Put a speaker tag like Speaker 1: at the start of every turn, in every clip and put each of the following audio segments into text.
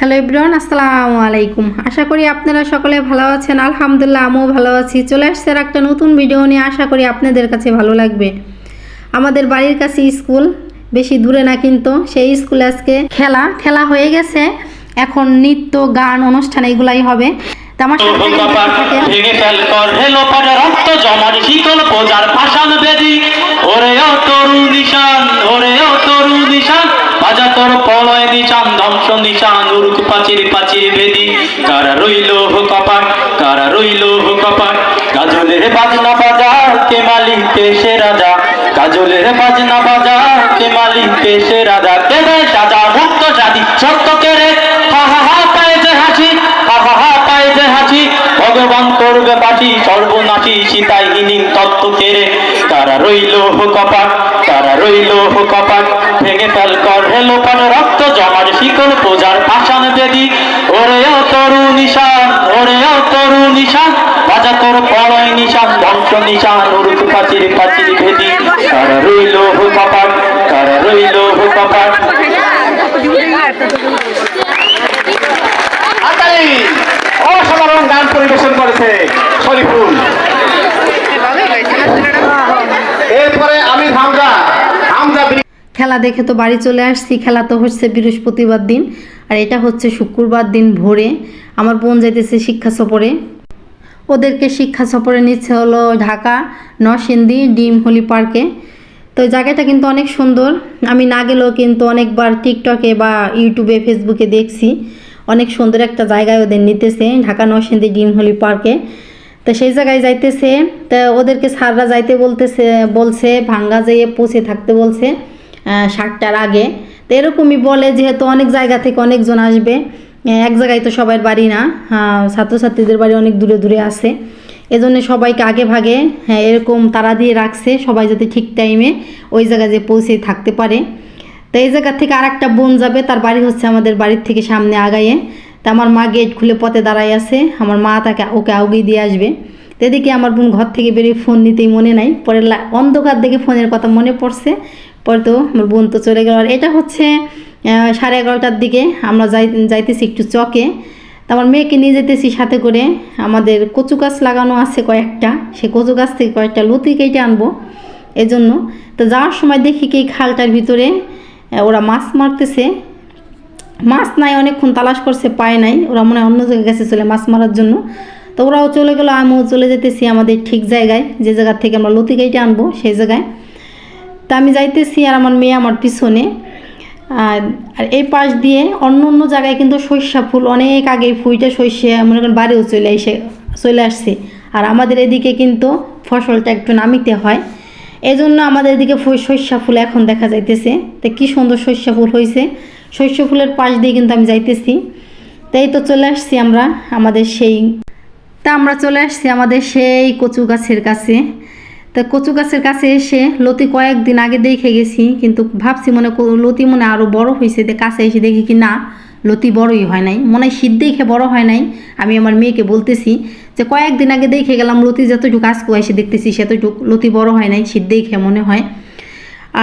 Speaker 1: Hello Ibran আসসালামু আলাইকুম। আশা করি আপনারা সকলে ভালো আছেন। আলহামদুলিল্লাহ আমিও ভালো আছি। চলে আসছে একটা নতুন ভিডিও নিয়ে। আশা করি আপনাদের কাছে ভালো লাগবে। আমাদের বাড়ির কাছে স্কুল বেশি দূরে না কিন্তু সেই স্কুলে আজকে খেলা। খেলা হয়ে গেছে। এখন নৃত্য গান অনুষ্ঠান এগুলাই হবে। আমার সাথে
Speaker 2: ওরে ও তরু নিশান ওরে ও তরু নিশান বাজা তোর পলয় নিশান ধ্বংস নিশান, উরুক পাচির পাচির বেদি। কারা রইল হো কপাট, কারা রইল হো কপাট? বাজনা বাজা কে মালিক কে সে রাজা? কাজলের বাজনা বাজা কে মালিক কে সে রাজা? কে দেয় সাজা? মুক্ত সাদি সত্য কেড়ে হা হা হা, পায়ে যে হাসি, হা হা হা, পায়ে যে হাসি। ভগবান করবে বাসি সর্বনাশী সীতাইহীন তত্ত্ব কেড়ে তারা রইল হো কপাট? তারা রইল কপাট ভেঙে ফেল কর হেলো পান রক্ত জমার শিকল পূজার পাষাণ বেদি। ওরে ও তরু নিশান ওরে ও তরু নিশান বাজা তোর পলয় নিশান ধ্বংস নিশান উরুক পাচির পাচির ভেদি। তারা রইল কপাট তারা রইল কপাট
Speaker 3: অসাধারণ গান পরিবেশন করেছে শরীফুল। এরপরে আমি বিরি-
Speaker 1: খেলা দেখে তো বাড়ি চলে আসছি, খেলা তো হচ্ছে বৃহস্পতিবার দিন, আর এটা হচ্ছে শুক্রবার দিন ভোরে। আমার বোন যাইতেছে শিক্ষা সফরে। ওদেরকে শিক্ষা সফরে নিচ্ছে হলো ঢাকা, নরসিংদী, ডিম হোলি পার্কে। তো জায়গাটা কিন্তু অনেক সুন্দর। আমি না গেলেও কিন্তু অনেকবার টিকটকে বা ইউটিউবে, ফেসবুকে দেখছি। অনেক সুন্দর একটা জায়গায় ওদের নিতেছে, ঢাকা, নরসিংদী, ডিম হোলি পার্কে। তো সেই জায়গায় যাইতেছে, তা ওদেরকে স্যাররা যাইতে বলতেছে, বলছে, ভাঙ্গা যেয়ে পৌঁছে থাকতে বলছে সাতটার আগে। তো এরকমই বলে, যেহেতু অনেক জায়গা থেকে অনেকজন আসবে এক জায়গায় তো সবার বাড়ি না ছাত্রছাত্রীদের বাড়ি অনেক দূরে দূরে আছে। এজন্য সবাইকে আগে ভাগে হ্যাঁ এরকম তারা দিয়ে রাখছে, সবাই যাতে ঠিক টাইমে ওই জায়গায় যে পৌঁছে থাকতে পারে। তো এই জায়গা থেকে আর একটা বোন যাবে, তার বাড়ি হচ্ছে আমাদের বাড়ির থেকে সামনে আগাইয়ে। তা আমার মা গেট খুলে পথে দাঁড়াই আছে। আমার মা তাকে, ওকে আউগিয়ে দিয়ে আসবে। এদিকে আমার বোন ঘর থেকে বেরিয়ে ফোন নিতেই মনে নাই। পরে অন্ধকার দেখে ফোনের কথা মনে পড়ছে। পরে তো আমার বোন তো চলে গেল। আর এটা হচ্ছে সাড়ে এগারোটার দিকে আমরা যাই, যাইতেছি একটু চকে। আমার মেয়েকে নিয়ে যেতেছি সাথে করে। আমাদের কচু গাছ লাগানো আছে কয়েকটা। সে কচু গাছ থেকে কয়েকটা লতি কেটে আনব এজন্য। তো যাওয়ার সময় দেখি কি খালটার ভিতরে ওরা মাছ মারতেছে। মাছ নাই, অনেকক্ষণ তালাশ করছে, পায় নাই। ওরা মনে হয় অন্য জায়গায় গেছে চলে মাছ মারার জন্য। তো ওরাও চলে গেলো, আমিও চলে যেতেছি আমাদের ঠিক জায়গায়, যে জায়গার থেকে আমরা লতি কেটে আনব সেই জায়গায়। তা আমি যাইতেছি আর আমার মেয়ে আমার পিছনে। আর এই পাশ দিয়ে অন্য অন্য জায়গায় কিন্তু সর্ষা ফুল, অনেক আগে ফুইটা সর্ষে, মনে করেন বাড়িও চলে এসে, চলে আসছে। আর আমাদের এদিকে কিন্তু ফসলটা একটু নামিতে হয়। এই জন্য আমাদের এদিকে সর্ষা ফুল এখন দেখা যাইতেছে। তো কী সুন্দর সর্ষা ফুল হয়েছে সর্ষে ফুলের পাশ দিয়ে কিন্তু আমি যাইতেছি। তাই তো চলে আসছি আমরা আমাদের সেই তা আমরা চলে আসছি আমাদের সেই কচু গাছের কাছে। তা কচু গাছের কাছে এসে লতি কয়েকদিন আগে দেখে গেছি, কিন্তু ভাবছি মনে লতি মনে আরও বড় হয়েছে কাছে এসে দেখি কি না, লতি বড়ই হয় নাই। মনে হয় শীত দেখে বড় হয় নাই, আমি আমার মেয়েকে বলতেছি যে কয়েকদিন আগে দেখে গেলাম লতি যতটুকু আজকে এসে দেখতেছি সেতটুকু লতি বড় হয় নাই, শীত দেখে মনে হয়।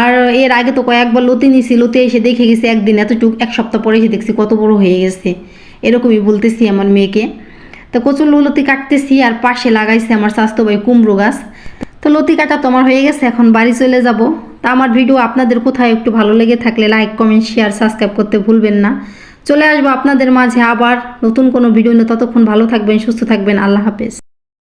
Speaker 1: আর এর আগে তো কয়েকবার লতি নিছি, লতি এসে দেখে গেছি একদিন এতটুকু, এক সপ্তাহ পরে এসে দেখছি কত বড় হয়ে গেছে। এরকমই বলতেছি আমার মেয়েকে। তো কচুর লতি কাটতেছি আর পাশে লাগাইছে আমার স্বাস্থ্য ভাই কুমড়ো গাছ। তো লতি কাটা তোমার হয়ে গেছে, এখন বাড়ি চলে যাব। তা আমার ভিডিও আপনাদের কোথায় একটু ভালো লেগে থাকলে লাইক কমেন্ট শেয়ার সাবস্ক্রাইব করতে ভুলবেন না। চলে আসব আপনাদের মাঝে আবার নতুন কোনো ভিডিও নিয়ে। ততক্ষণ ভালো থাকবেন, সুস্থ থাকবেন। আল্লাহ হাফেজ।